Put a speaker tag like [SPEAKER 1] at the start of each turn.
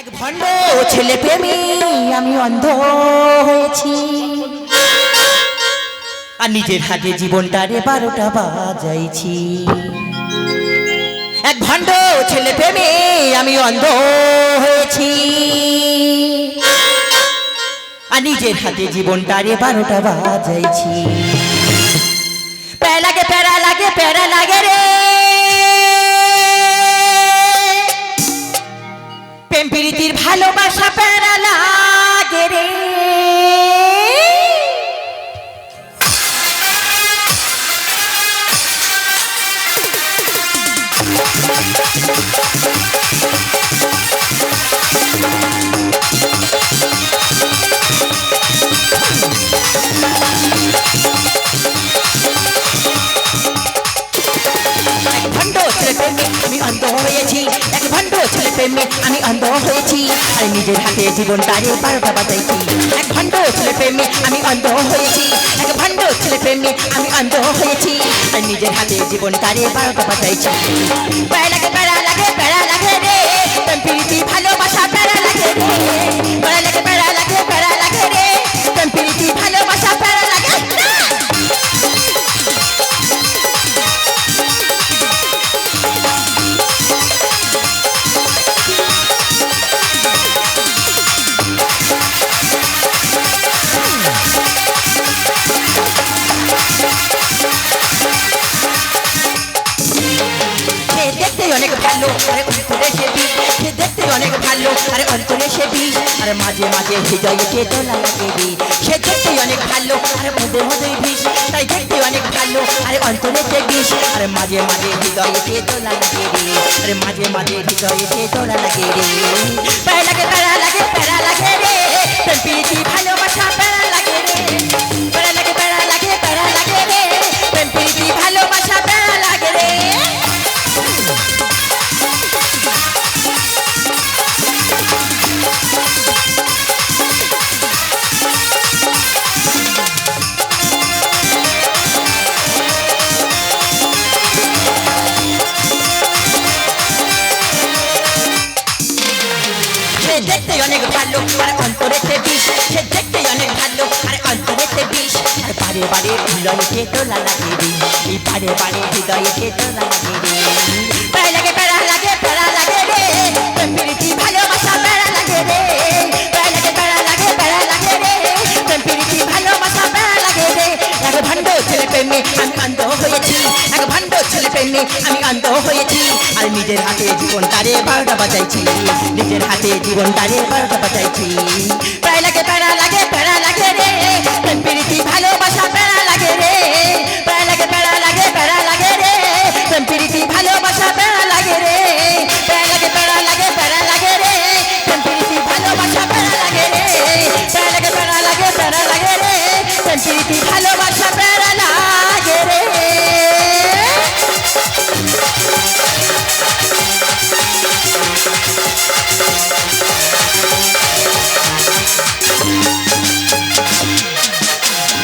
[SPEAKER 1] এক ভণ্ড ছেলে প্রেমী, আমি অন্ধ হয়েছি। আর নিজের হাতে জীবনটারে বারোটা বাজাইছি। এক ভণ্ড ছেলে প্রেমে, আমি অন্ধ হয়েছি। আর নিজের হাতে জীবনটারে বারোটা বাজাইছি। প্যারা লাগে প্যারা লাগে প্যারা লাগে রে। প্রীতির ভালোবাসা প্যারা লাগে রে। ভণ্ড হয়েছি। এক ভণ্ড ছেলে প্রেমে আমি অন্ধ হয়েছি। আর নিজের হাতে জীবনটারে বারোটা বাজাইছি। এক ভণ্ড ছেলে প্রেমে আমি অন্ধ হয়েছি। এক ভণ্ড ছেলে প্রেমে আমি অন্ধ হয়েছি। আর নিজের হাতে জীবনটারে বারোটা বাজাইছি। প্যারা লাগে প্যারা লাগে প্যারা লাগে। দেখতে অনেক ভালো। আরে অন্তরে সে বিষ সে দেখতে অনেক ভালো। আরে অন্তরে সে বিষ আরে মাঝে মাঝে হৃদয়ে দোলা লাগে রে সে দেখতে অনেক ভালো, আরে মধ্যে মধ্যে বিষ তাই দেখতে অনেক ভালো। আরে অন্তরে সে বিষ আরে মাঝে মাঝে হৃদয়ে দোলা লাগে রে আরে মাঝে মাঝে হৃদয়ে দোলা লাগে রে লাগে প্যারা লাগে দেখতে অনেক ভালো। আর অন্তরেতে বিষ, সে দেখতে অনেক ভালো। আর অন্তরেতে বিষ, আর বারে বারে হৃদয়কে তোলা লাগে রে। এই বারে বারে হৃদয়কে তোলা লাগে রে। লাগে, প্যারা লাগে প্যারা লাগে রে। লাগে রে। লাগে, প্যারা লাগে প্যারা লাগে রে। প্রীতি লাগে রে। এক ভণ্ড ছেলে প্রেমে আমি অন্ধ হয়েছি। আমি অন্ধ হয়েছি, আর নিজের হাতে জীবন তারে বারোটা বাজাইছি। নিজের হাতে জীবন তারে বারোটা বাজাইছি।